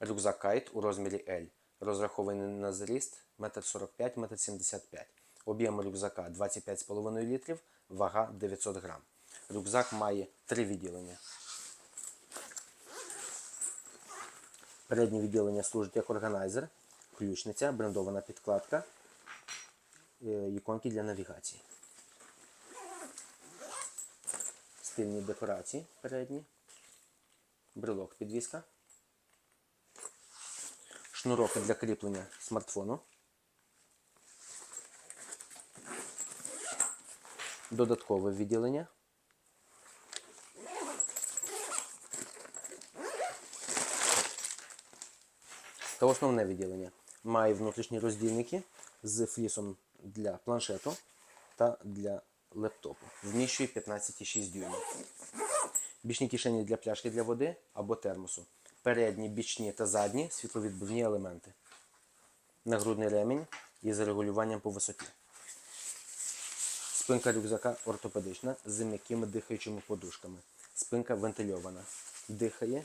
Рюкзак Кайт у розмірі L. Розрахований на зріст 1,45 1,75 м. Об'єм рюкзака 25,5 літрів, вага 900 грам. Рюкзак має три відділення. Переднє відділення служить як органайзер, ключниця, брендована підкладка, е, іконки для навігації. Стильні декорації передні, брелок підвіска, шнурок для кріплення смартфону, додаткове відділення. Та основне відділення має внутрішні роздільники з флісом для планшету та для лептопу. Вміщує 15,6 дюймів. Бічні кишені для пляшки для води або термосу. Передні, бічні та задні світловідбивні елементи. Нагрудний ремінь із регулюванням по висоті. Спинка рюкзака ортопедична з м'якими дихаючими подушками. Спинка вентильована. Дихає